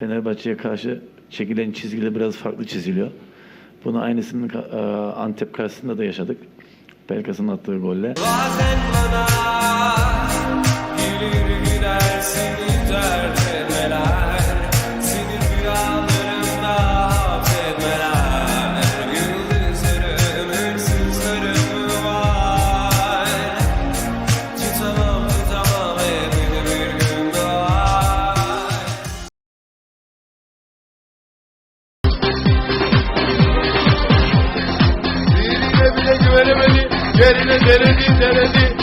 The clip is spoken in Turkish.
Fenerbahçe'ye karşı çekilen çizgiler biraz farklı çiziliyor. Bunu aynısını e, Antep karşısında da yaşadık. Pelkas'ın attığı golle. Bazen bana Güvenemedi. Yerine denedi denedi.